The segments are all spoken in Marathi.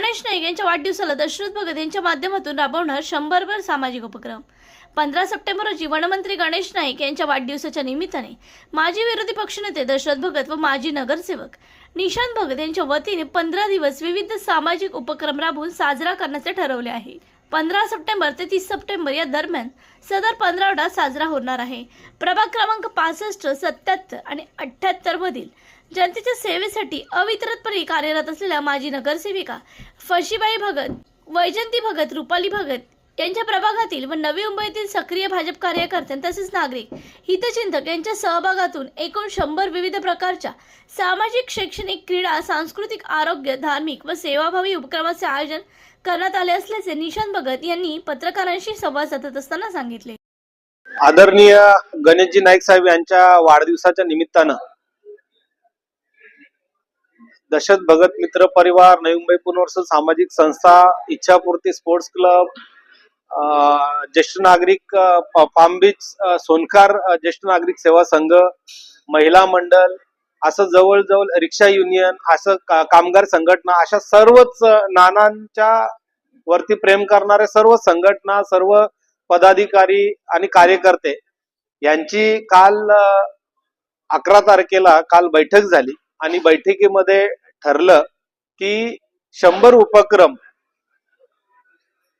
गणेश नाईक यांच्या वाढदिवसाला दशरथ भगत यांच्या माध्यमातून राबवणार शंभरभर सामाजिक उपक्रम. पंधरा सप्टेंबर रोजी वनमंत्री गणेश नाईक यांच्या वाढदिवसाच्या निमित्ताने माजी विरोधी पक्षनेते दशरथ भगत व माजी नगरसेवक निशांत भगत यांच्या वतीने पंधरा दिवस विविध सामाजिक उपक्रम राबवून साजरा करण्याचे ठरवले आहे. पंधरा सप्टेंबर ते तीस सप्टेंबर या दरम्यान सदर पंधरावडा साजरा होणार आहे. प्रभाग क्रमांक पासष्ट सत्याहत्तर आणि अठ्ठ्याहत्तर मधील जनतेच्या सेवेसाठी अवितरतपणे कार्यरत असलेल्या माजी नगरसेविका फशीबाई भगत वैजंती भगत रुपाली भगत यांच्या प्रभागातील व नवी मुंबईतील सक्रिय भाजप कार्यकर्ते तसेच नागरिक हितचिंतक यांच्या सहभागातून एकूण शंभर विविध प्रकारच्या सामाजिक शैक्षणिक क्रीडा सांस्कृतिक आरोग्य धार्मिक व सेवाभावी उपक्रमाचे आयोजन करण्यात आले असल्याचे निशांत भगत यांनी पत्रकारांशी संवाद साधत असताना सांगितले. आदरणीय गणेशजी नाईक साहेब यांच्या वाढदिवसाच्या निमित्तानं दशरथ भगत मित्र परिवार नवी मुंबई पुनर्वसन सामाजिक संस्था इच्छापूर्ती स्पोर्ट्स क्लब ज्येष्ठ नागरिक अं, बीच सोनकार ज्येष्ठ नागरिक सेवा संघ महिला मंडळ असं जवळजवळ रिक्षा युनियन असं का- कामगार संघटना अशा सर्वच नानांच्या वरती प्रेम करणाऱ्या सर्व संघटना सर्व पदाधिकारी आणि कार्यकर्ते यांची काल अकरा तारखेला काल बैठक झाली आणि बैठकीमध्ये ठरलं की शंभर उपक्रम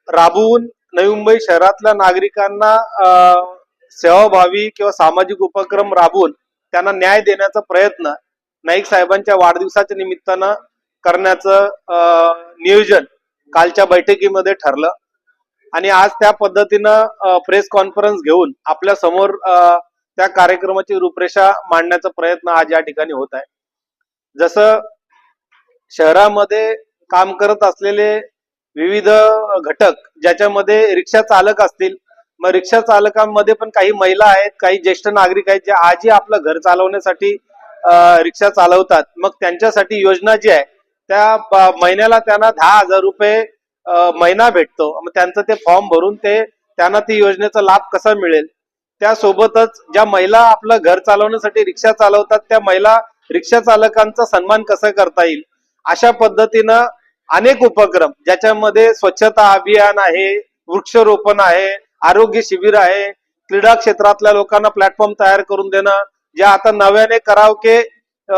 राबवून नवी मुंबई शहरातल्या नागरिकांना सेवाभावी किंवा सामाजिक उपक्रम राबवून त्यांना न्याय देण्याचा प्रयत्न नाईक साहेबांच्या वाढदिवसाच्या निमित्तानं करण्याचं नियोजन कालच्या बैठकीमध्ये ठरलं. आणि आज त्या पद्धतीनं प्रेस कॉन्फरन्स घेऊन आपल्यासमोर त्या कार्यक्रमाची रूपरेषा मांडण्याचा प्रयत्न आज या ठिकाणी होत आहे. जसं शहरामध्ये काम करत असलेले विविध घटक ज्याच्यामध्ये रिक्षा चालक असतील. मग रिक्षा चालकांमध्ये पण काही महिला आहेत काही ज्येष्ठ नागरिक आहेत जे आजही आपलं घर चालवण्यासाठी रिक्षा चालवतात. मग त्यांच्यासाठी योजना जी आहे त्या महिन्याला त्यांना दहा हजार रुपये महिना भेटतो. मग त्यांचं ते फॉर्म भरून ते त्यांना ती योजनेचा लाभ कसा मिळेल? त्यासोबतच ज्या महिला आपलं घर चालवण्यासाठी रिक्षा चालवतात त्या महिला रिक्षा चालकांचा सन्मान कसा करता येईल? अशा पद्धतीनं अनेक उपक्रम ज्याच्यामध्ये स्वच्छता अभियान आहे वृक्षरोपण आहे आरोग्य शिबिर आहे क्रीडा क्षेत्रातल्या लोकांना प्लॅटफॉर्म तयार करून देणं जे आता नव्याने करावके अ,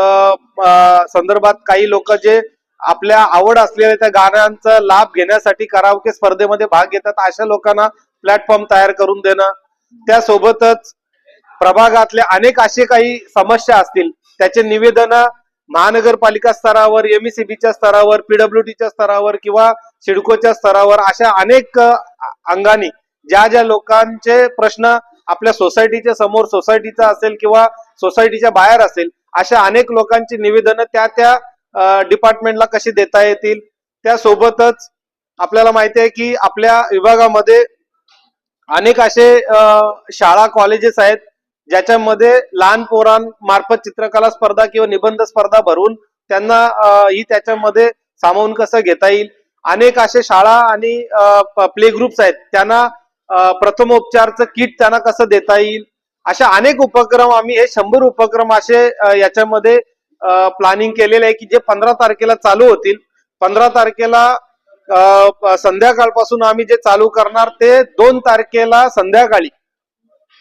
संदर्भात काही लोक जे आपल्या आवड असलेल्या त्या गाण्यांचा लाभ घेण्यासाठी करावके स्पर्धेमध्ये भाग घेतात अशा लोकांना प्लॅटफॉर्म तयार करून देणं. त्यासोबतच प्रभागातल्या अनेक असे काही समस्या असतील त्याचे निवेदन महानगरपालिका स्तरावर एमईसीबीच्या स्तरावर पीडब्ल्यूडीच्या स्तरावर किंवा सिडकोच्या स्तरावर अशा अनेक अंगानी ज्या ज्या लोकांचे प्रश्न आपल्या सोसायटीच्या समोर सोसायटीचा असेल किंवा सोसायटीच्या बाहेर असेल अशा अनेक लोकांची निवेदनं त्या त्या डिपार्टमेंटला कशी देता येतील? त्यासोबतच आपल्याला माहिती आहे की आपल्या विभागामध्ये अनेक असे शाळा कॉलेजेस आहेत ज्याच्यामध्ये लहान पोरांमार्फत चित्रकला स्पर्धा किंवा निबंध स्पर्धा भरून त्यांना ही त्याच्यामध्ये सामावून कसं घेता येईल? अनेक असे शाळा आणि प्ले ग्रुप्स आहेत. त्यांना प्रथमोपचारचं किट त्यांना कसं देता येईल? अशा अनेक उपक्रम आम्ही हे शंभर उपक्रम असे याच्यामध्ये प्लॅनिंग केलेले आहे की जे पंधरा तारखेला चालू होतील. पंधरा तारखेला संध्याकाळपासून आम्ही जे चालू करणार ते दोन तारखेला संध्याकाळी.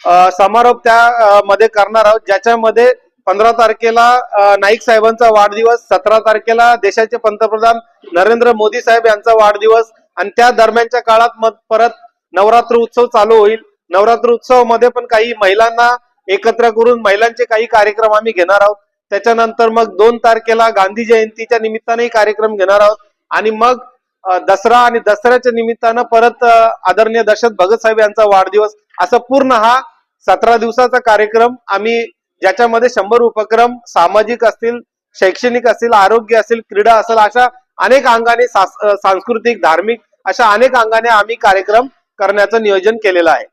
समारोप त्या मध्ये करणार आहोत. ज्याच्यामध्ये पंधरा तारखेला नाईक साहेबांचा वाढदिवस सतरा तारखेला देशाचे पंतप्रधान नरेंद्र मोदी साहेब यांचा वाढदिवस आणि त्या दरम्यानच्या काळात मग परत नवरात्र उत्सव चालू होईल. नवरात्र उत्सवमध्ये पण काही महिलांना एकत्र करून महिलांचे काही कार्यक्रम आम्ही घेणार आहोत. त्याच्यानंतर मग दोन तारखेला गांधी जयंतीच्या निमित्तानेही कार्यक्रम घेणार आहोत. आणि मग दसरा आणि दसऱ्याच्या निमित्तानं परत आदरणीय दशरथ भगत साहेब यांचा वाढदिवस असा पूर्ण हा सतरा दिवसाचा कार्यक्रम. आम्ही ज्याच्यामध्ये शंभर उपक्रम सामाजिक असतील शैक्षणिक असतील आरोग्य असेल क्रीडा असेल अशा अनेक अंगाने सांस्कृतिक धार्मिक अशा अनेक अंगाने आम्ही कार्यक्रम करण्याचं नियोजन केलेलं आहे.